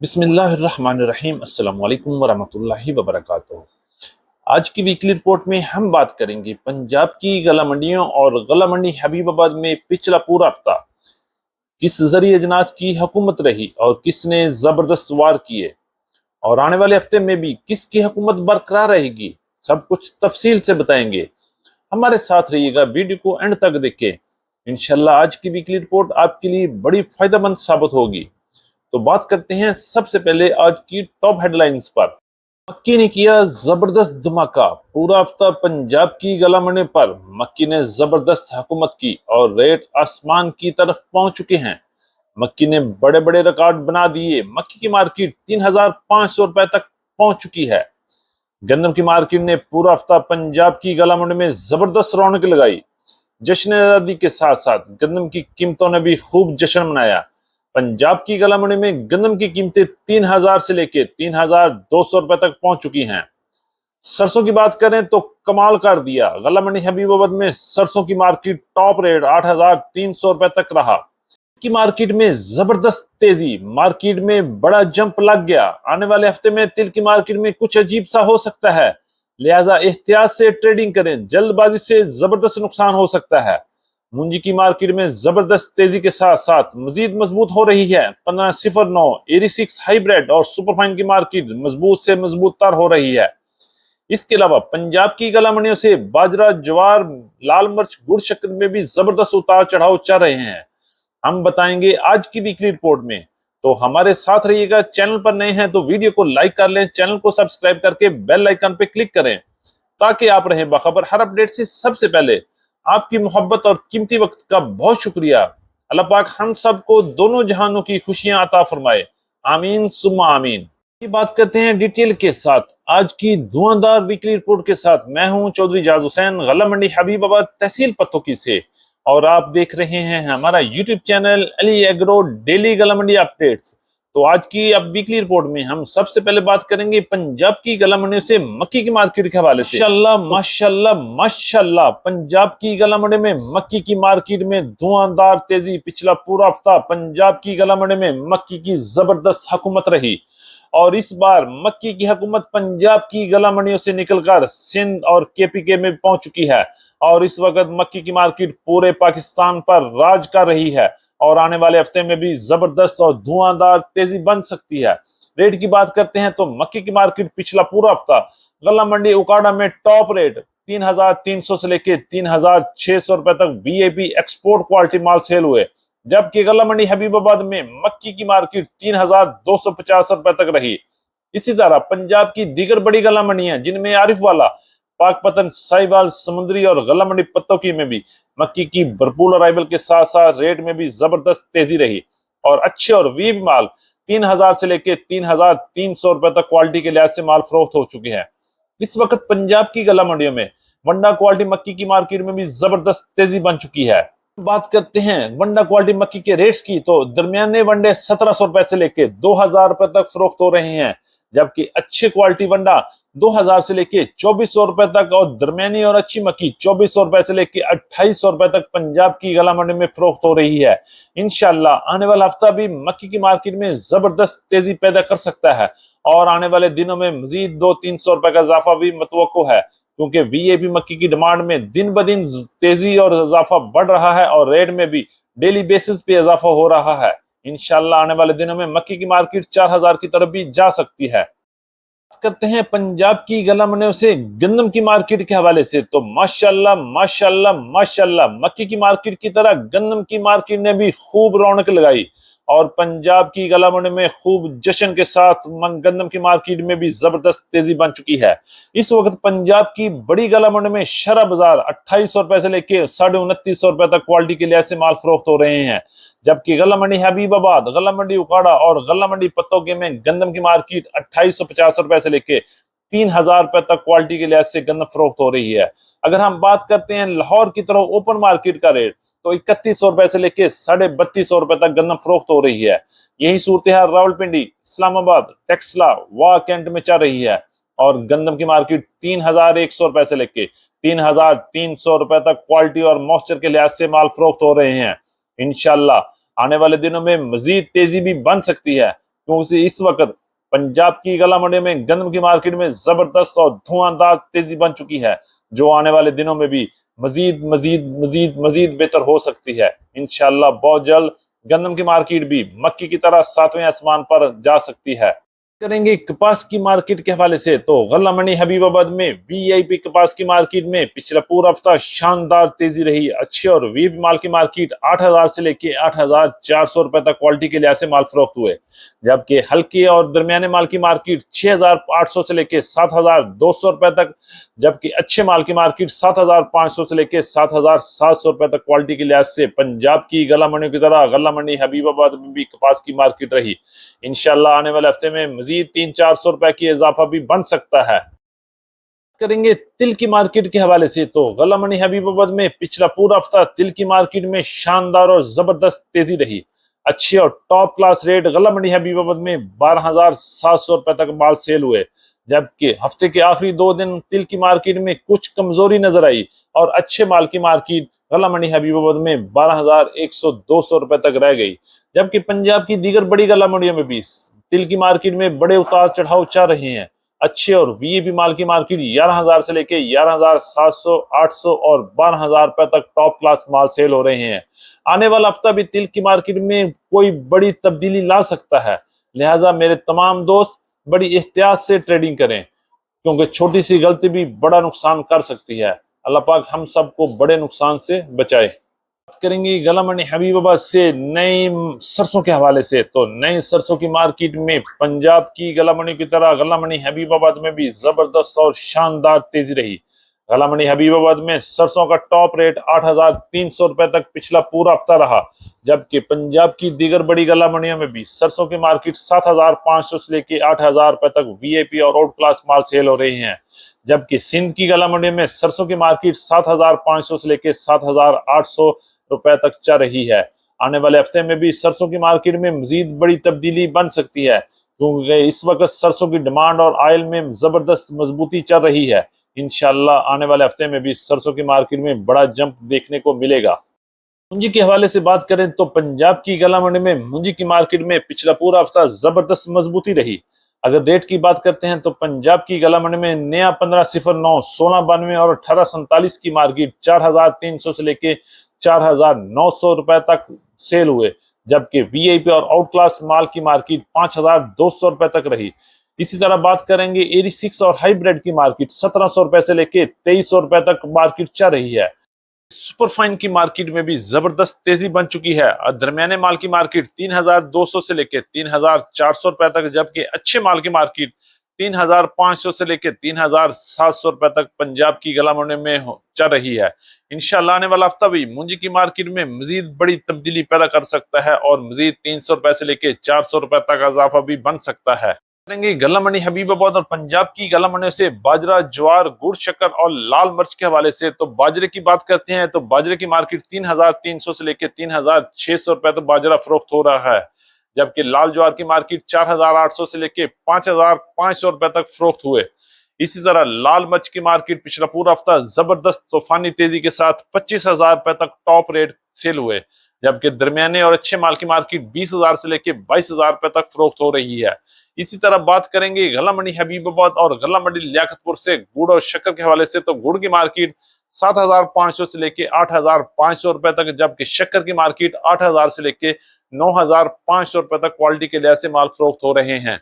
بسم اللہ الرحمن الرحیم، السلام علیکم ورحمۃ اللہ وبرکاتہ۔ آج کی ویکلی رپورٹ میں ہم بات کریں گے پنجاب کی غلہ منڈیوں اور غلہ منڈی حبیب آباد میں پچھلا پورا ہفتہ۔ کس ذریعے اجناس کی حکومت رہی اور کس نے زبردست وار کیے؟ اور آنے والے ہفتے میں بھی کس کی حکومت برقرار رہے گی؟ سب کچھ تفصیل سے بتائیں گے۔ ہمارے ساتھ رہیے گا ویڈیو کو اینڈ تک دیکھیں۔ انشاءاللہ آج کی ویکلی رپورٹ آپ کے لیے بڑی فائدہ مند ثابت ہوگی۔ تو بات کرتے ہیں سب سے پہلے آج کی ٹاپ ہیڈ لائنز پر۔ مکی نے کیا زبردست دھماکہ، پورا ہفتہ پنجاب کی گلا منے پر مکی نے زبردست حکومت کی اور ریٹ آسمان کی طرف پہنچ چکے ہیں۔ مکی نے بڑے بڑے ریکارڈ بنا دیے۔ مکی کی مارکیٹ تین ہزار پانچ سو روپے تک پہنچ چکی ہے۔ گندم کی مارکیٹ نے پورا ہفتہ پنجاب کی گلا منڈی میں زبردست رونق لگائی۔ جشن آزادی کے ساتھ ساتھ گندم کی قیمتوں نے بھی خوب جشن منایا۔ پنجاب کی گلا منڈی میں گندم کی قیمتیں تین ہزار سے لے کے تین ہزار دو سو روپے تک پہنچ چکی ہیں۔ سرسوں کی بات کریں تو کمال کر دیا۔ غلہ منڈی حبیب آباد میں سرسوں کی مارکیٹ ٹاپ ریٹ آٹھ ہزار تین سو روپے تک رہا۔ کی مارکیٹ میں زبردست تیزی۔ مارکیٹ میں بڑا جمپ لگ گیا۔ آنے والے ہفتے میں تل کی مارکیٹ میں کچھ عجیب سا ہو سکتا ہے۔ لہذا احتیاط سے ٹریڈنگ کریں۔ جلد بازی سے زبردست نقصان ہو سکتا ہے۔ منجی کی مارکیٹ میں زبردست تیزی کے ساتھ ساتھ مزید مضبوط ہو رہی ہے۔ پندرہ صفر نو، ایری سکس ہائی بریڈ اور سپر فائن کی مارکیٹ مضبوط سے مضبوط تر ہو رہی ہے۔ اس کے علاوہ پنجاب کی گلا منڈیوں سے باجرہ، جوار، لال مرچ، گڑ شکر میں بھی زبردست اتار چڑھاؤ چل رہے ہیں۔ ہم بتائیں گے آج کی ویکلی رپورٹ میں۔ تو ہمارے ساتھ رہیے گا، چینل پر نئے ہیں تو ویڈیو کو لائک کر لیں، چینل کو سبسکرائب کر کے بیل آئیکن پہ کلک کریں تاکہ آپ رہیں باخبر ہر اپڈیٹ سے سب سے پہلے۔ آپ کی محبت اور قیمتی وقت کا بہت شکریہ۔ اللہ پاک ہم سب کو دونوں جہانوں کی خوشیاں عطا فرمائے۔ آمین سما آمین۔ یہ بات کرتے ہیں ڈیٹیل کے ساتھ۔ آج کی دھواں دار ویکلی رپورٹ کے ساتھ میں ہوں چودھری جاز حسین غلہ منڈی، حبیب آباد تحصیل پتوں کی سے۔ اور آپ دیکھ رہے ہیں ہمارا YouTube channel Ali agro daily غلہ منڈی اپڈیٹس۔ تو آج کی اب ویکلی رپورٹ میں ہم سب سے پہلے بات کریں گے پنجاب کی گلا منڈی سے مکی کی مارکیٹ کے حوالے سے۔ ماشاءاللہ ماشاءاللہ ماشاءاللہ پنجاب کی گلا منڈی میں مکی کی مارکیٹ میں دھواں دار تیزی پچھلا پورا ہفتہ پنجاب کی گلا منڈی میں مکی کی زبردست حکومت رہی۔ اور اس بار مکی کی حکومت پنجاب کی گلا منڈیوں سے نکل کر سندھ اور کے پی کے میں پہنچ چکی ہے۔ اور اس وقت مکی کی مارکیٹ پورے پاکستان پر راج کر رہی ہے۔ اور آنے والے ہفتے میں بھی زبردست اور دھواں دار تیزی بن سکتی ہے۔ ریٹ کی بات کرتے ہیں تو مکی کی مارکیٹ پچھلا پورا ہفتہ غلہ منڈی اکاڑا میں ٹاپ ریٹ تین ہزار تین سو سے لے کے تین ہزار چھ سو روپے تک B A P export quality mall sale ہوئے، جبکہ غلہ منڈی حبیب آباد میں مکی کی مارکیٹ تین ہزار دو سو پچاس روپے تک رہی۔ اسی طرح پنجاب کی دیگر بڑی غلہ منڈیاں، جن میں عارف والا، پاک پتن سائیبال سمندری اور غلہ منڈی پتوں کی میں بھی مکی کی برپول ارائیبل کے ساتھ ساتھ ریٹ میں بھی زبردست تیزی رہی اور اچھے اور ویب مال تین ہزار سے لے کے تین ہزار تین سو روپے تک کوالٹی کے لحاظ سے مال فروخت ہو چکے ہیں۔ اس وقت پنجاب کی گلا منڈیوں میں ونڈا کوالٹی مکی کی مارکیٹ میں بھی زبردست تیزی بن چکی ہے۔ بات کرتے ہیں ونڈا کوالٹی مکی کے ریٹس کی تو درمیانے ونڈے سترہ سو روپے سے لے کے دو ہزار روپے تک فروخت ہو رہے ہیں، جبکہ اچھے کوالٹی ونڈا دو ہزار سے لے کے چوبیس سو روپے تک اور درمیانی اور اچھی مکی چوبیس سو روپے سے لے کے اٹھائیس سو روپے تک پنجاب کی گلا منڈی میں فروخت ہو رہی ہے۔ انشاءاللہ آنے والا ہفتہ بھی مکی کی مارکیٹ میں زبردست تیزی پیدا کر سکتا ہے اور آنے والے دنوں میں مزید دو تین سو روپے کا اضافہ بھی متوقع ہے کیونکہ وی اے پی مکی کی ڈیمانڈ میں دن بدن تیزی اور اضافہ بڑھ رہا ہے اور ریٹ میں بھی ڈیلی بیسس پہ اضافہ ہو رہا ہے۔ انشاءاللہ آنے والے دنوں میں مکی کی مارکیٹ چار ہزار کی طرف بھی جا سکتی ہے۔ کرتے ہیں، پنجاب کی گلا منڈیوں اسے گندم کی مارکیٹ کے حوالے سے۔ تو ماشاءاللہ ماشاءاللہ ماشاءاللہ مکی کی مارکیٹ کی طرح گندم کی مارکیٹ نے بھی خوب رونق لگائی۔ اور پنجاب کی گلا منڈی میں خوب جشن کے ساتھ گندم کی مارکیٹ میں بھی زبردست تیزی بن چکی ہے۔ اس وقت پنجاب کی بڑی گلا منڈی میں شرح بازار اٹھائیس سو روپے سے لے کے ساڑھے انتیس سو روپے تک کوالٹی کے لحاظ سے مال فروخت ہو رہے ہیں۔ جبکہ غلہ منڈی حبیب آباد غلہ منڈی اکاڑا اور غلہ منڈی پتوں کے میں گندم کی مارکیٹ اٹھائیس سو پچاس روپے سے لے کے تین ہزار روپے تک کوالٹی کے لحاظ سے گندم فروخت ہو رہی ہے۔ اگر ہم بات کرتے ہیں لاہور کی طرح اوپن مارکیٹ کا ریٹ تو اکتیس سو روپے سے لے کے ساڑھے بتیس سو روپے تک گندم فروخت ہو رہی ہے۔ یہی صورتحال راول پنڈی اسلام آباد، ٹیکسلا وا کینٹ میں چل رہی ہے۔ اور گندم کی مارکیٹ تین ہزار ایک سو روپے سے لے کے تین ہزار تین سو روپے تک کوالٹی اور موسچر کے لحاظ سے مال فروخت ہو رہے ہیں۔ انشاءاللہ آنے والے دنوں میں مزید تیزی بھی بن سکتی ہے۔ کیونکہ اس وقت پنجاب کی گلا منڈی میں گندم کی مارکیٹ میں زبردست اور دھواں دار تیزی بن چکی ہے۔ جو آنے والے دنوں میں بھی مزید مزید مزید مزید بہتر ہو سکتی ہے۔ انشاءاللہ بہت جلد گندم کی مارکیٹ بھی مکی کی طرح ساتویں آسمان پر جا سکتی ہے۔ کریں گے کپاس کی مارکیٹ کے حوالے سے تو غلہ منی حبیب آباد میں وی آئی پی کپاس کی مارکیٹ میں پچھلا پورا ہفتہ شاندار تیزی رہی، اچھے اور وی مال کی مارکیٹ آٹھ ہزار سے لے کے آٹھ ہزار چار سو روپے تک کوالٹی کے لحاظ سے مال فروخت ہوئے، جبکہ ہلکے اور درمیانے مال کی مارکیٹ چھ ہزار آٹھ سو سے لے کے سات ہزار دو سو روپے تک، جبکہ اچھے مال کی مارکیٹ سات ہزار پانچ سو سے لے کے سات ہزار سات سو روپے تک کوالٹی کے لحاظ سے پنجاب کی غلہ منڈی کی طرح غلہ منڈی حبیب آباد میں بھی کپاس کی مارکیٹ رہی۔ انشاءاللہ آنے والے ہفتے میں مزید تین چار سو روپے کی اضافہ بھی بن سکتا ہے۔ کریں گے تل کی مارکیٹ کے حوالے سے تو غلہ منی حبیب آباد میں پچھلا پورا ہفتہ تل کی مارکیٹ میں شاندار اور زبردست تیزی رہی۔ اچھی اور ٹاپ کلاس ریٹ غلہ منڈی حبیب آباد میں بارہ ہزار سات سو روپے تک مال سیل ہوئے۔ جبکہ ہفتے کے آخری دو دن تل کی مارکیٹ میں کچھ کمزوری نظر آئی اور اچھے مال کی مارکیٹ غلہ منڈی حبیب آباد میں بارہ ہزار ایک سو دو سو روپے تک رہ گئی۔ جبکہ پنجاب کی دیگر بڑی غلہ منڈیوں میں بھی تل کی مارکیٹ میں بڑے اتار چڑھاؤ چل رہے ہیں۔ اچھے اور وی بی مال کی مارکیٹ گیارہ ہزار سے لے کے گیارہ ہزار سات سو، آٹھ سو اور بارہ ہزار روپے تک ٹاپ کلاس مال سیل ہو رہے ہیں۔ آنے والا ہفتہ بھی تل کی مارکیٹ میں کوئی بڑی تبدیلی لا سکتا ہے۔ لہٰذا میرے تمام دوست، بڑی احتیاط سے ٹریڈنگ کریں، کیونکہ چھوٹی سی غلطی بھی بڑا نقصان کر سکتی ہے۔ اللہ پاک ہم سب کو بڑے نقصان سے بچائے۔ کریں گے غلہ منڈی حبیب آباد سے نئی سرسوں کے حوالے سے تو نئی سرسوں کی مارکیٹ میں پنجاب کی غلہ منڈی کی طرح غلہ منڈی حبیب آباد میں بھی زبردست اور شاندار تیزی رہی۔ غلہ منڈی حبیب آباد میں سرسوں کا ٹاپ ریٹ آٹھ ہزار تین سو روپے تک پچھلا پورا ہفتہ رہا، جبکہ پنجاب کی دیگر بڑی غلہ منڈیوں میں بھی سرسوں کی مارکیٹ سات ہزار پانچ سو سے لے کے آٹھ ہزار روپے تک وی اے پی اور آؤٹ کلاس مال سیل ہو رہی ہیں۔ جبکہ سندھ کی غلہ منڈی میں سرسوں کی مارکیٹ سات ہزار پانچ سو سے لے کے سات ہزار آٹھ سو روپے تک چل رہی ہے۔ آنے والے ہفتے میں بھی سرسوں کی مارکیٹ میں مزید بڑی تبدیلی بن سکتی ہے، کیونکہ اس وقت سرسوں کی ڈیمانڈ اور آئل میں زبردست مضبوطی چل رہی ہے۔ انشاءاللہ آنے والے ہفتے میں بھی سرسوں کی مارکیٹ میں بڑا جمپ دیکھنے کو ملے گا۔ منجی کے حوالے سے بات کریں تو پنجاب کی گلا منڈی میں منجی کی مارکیٹ میں پچھلا پورا ہفتہ زبردست مضبوطی رہی۔ اگر ریٹ کی بات کرتے ہیں تو پنجاب کی گلا منڈی میں نیا پندرہ صفر نو، سولہ بانوے اور اٹھارہ سنتالیس کی مارکیٹ چار ہزار تین سو سے لے کے چار ہزار نو سو روپے تک سیل ہوئے، جبکہ وی آئی پی اور آؤٹ کلاس مال کی مارکیٹ پانچ ہزار دو سو روپے تک رہی۔ اسی طرح بات کریں گے ایری سکس اور ہائی بریڈ کی مارکیٹ سترہ سو روپے سے لے کے تیئیس سو روپے تک مارکیٹ چل رہی ہے۔ سپر فائن کی مارکیٹ میں بھی زبردست تیزی بن چکی ہے۔ اور درمیانے مال کی مارکیٹ تین ہزار دو سو سے لے کے تین ہزار چار سو روپے تک، جبکہ اچھے مال کی مارکیٹ تین ہزار پانچ سو سے لے کے تین ہزار سات سو روپے تک پنجاب کی گلا منڈی میں چل رہی ہے۔ انشاءاللہ آنے والا ہفتہ بھی منجی کی مارکیٹ میں مزید بڑی تبدیلی پیدا کر سکتا ہے اور مزید تین سو روپے سے لے کے چار سو روپے تک اضافہ بھی بن سکتا ہے۔ کریں گے۔ گلا منڈی حبیب آباد اور پنجاب کی گلا منڈی سے باجرہ، جوار، گڑ شکر اور لال مرچ کے حوالے سے تو باجرے کی بات کرتے ہیں تو باجرے کی مارکیٹ تین ہزار تین سو سے لے کے تین ہزار چھ سو روپے تو باجرہ فروخت ہو رہا ہے، جبکہ لال جوار کی مارکیٹ چار ہزار آٹھ سو سے لے کے پانچ ہزار پانچ سو روپے تک فروخت ہوئے۔ اسی طرح لال مرچ کی مارکیٹ پچھلا پورا ہفتہ زبردست طوفانی تیزی کے ساتھ پچیس ہزار روپے تک ٹاپ ریٹ سیل ہوئے، جبکہ درمیانے اور اچھے مال کی مارکیٹ بیس ہزار سے لے کے بائیس ہزار روپے تک فروخت ہو رہی ہے۔ اسی طرح بات کریں گے غلہ منڈی حبیب آباد اور غلہ منڈی لیاقت پور سے گڑ اور شکر کے حوالے سے تو گڑ کی مارکیٹ سات ہزار پانچ سو سے لے کے آٹھ ہزار پانچ سو روپے تک، جبکہ شکر کی مارکیٹ آٹھ ہزار سے لے کے نو ہزار پانچ سو روپے تک کوالٹی کے لحاظ سے مال فروخت ہو رہے ہیں۔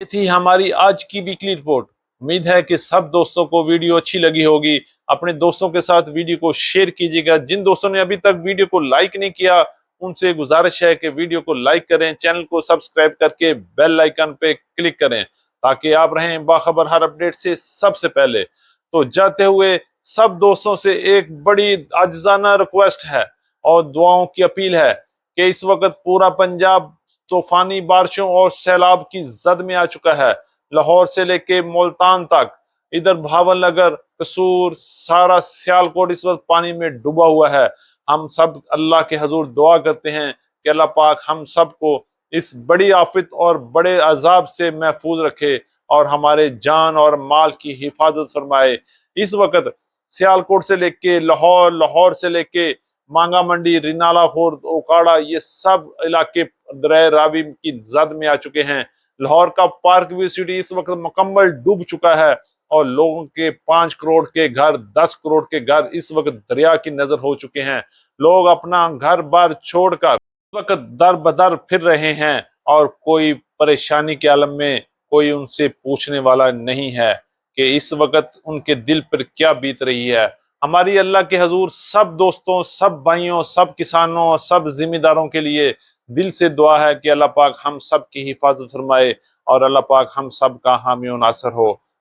یہ تھی ہماری آج کی ویکلی رپورٹ امید ہے کہ سب دوستوں کو ویڈیو اچھی لگی ہوگی۔ اپنے دوستوں کے ساتھ ویڈیو کو شیئر کیجیے گا۔ جن دوستوں نے ابھی تک ویڈیو کو لائک نہیں کیا ان سے گزارش ہے کہ ویڈیو کو لائک کریں، چینل کو سبسکرائب کر کے بیل آئیکن پہ کلک کریں تاکہ آپ رہیں باخبر ہر اپڈیٹ سے سب سے پہلے۔ تو جاتے ہوئے سب دوستوں سے ایک بڑی عجزانہ ریکویسٹ ہے اور دعاؤں کی اپیل ہے کہ اس وقت پورا پنجاب طوفانی بارشوں اور سیلاب کی زد میں آ چکا ہے۔ لاہور سے لے کے ملتان تک، ادھر بھاون نگر، قصور، سارا سیال کوٹ اس وقت پانی میں ڈوبا ہوا ہے۔ ہم سب اللہ کے حضور دعا کرتے ہیں کہ اللہ پاک ہم سب کو اس بڑی آفت اور بڑے عذاب سے محفوظ رکھے اور ہمارے جان اور مال کی حفاظت فرمائے۔ اس وقت سیال کوٹ سے لے کے لاہور لاہور سے لے کے مانگا منڈی، رینالا خورد اوکاڑا، یہ سب علاقے درہ راوی کی زد میں آ چکے ہیں۔ لاہور کا پارک ویو سٹی اس وقت مکمل ڈوب چکا ہے۔ اور لوگوں کے پانچ کروڑ کے گھر، دس کروڑ کے گھر اس وقت دریا کی نظر ہو چکے ہیں۔ لوگ اپنا گھر بار چھوڑ کر اس وقت در بدر پھر رہے ہیں اور کوئی پریشانی کے عالم میں کوئی ان سے پوچھنے والا نہیں ہے کہ اس وقت ان کے دل پر کیا بیت رہی ہے۔ ہماری اللہ کے حضور سب دوستوں، سب بھائیوں، سب کسانوں، سب ذمہ داروں کے لیے دل سے دعا ہے کہ اللہ پاک ہم سب کی حفاظت فرمائے اور اللہ پاک ہم سب کا حامی و ناصر ہو۔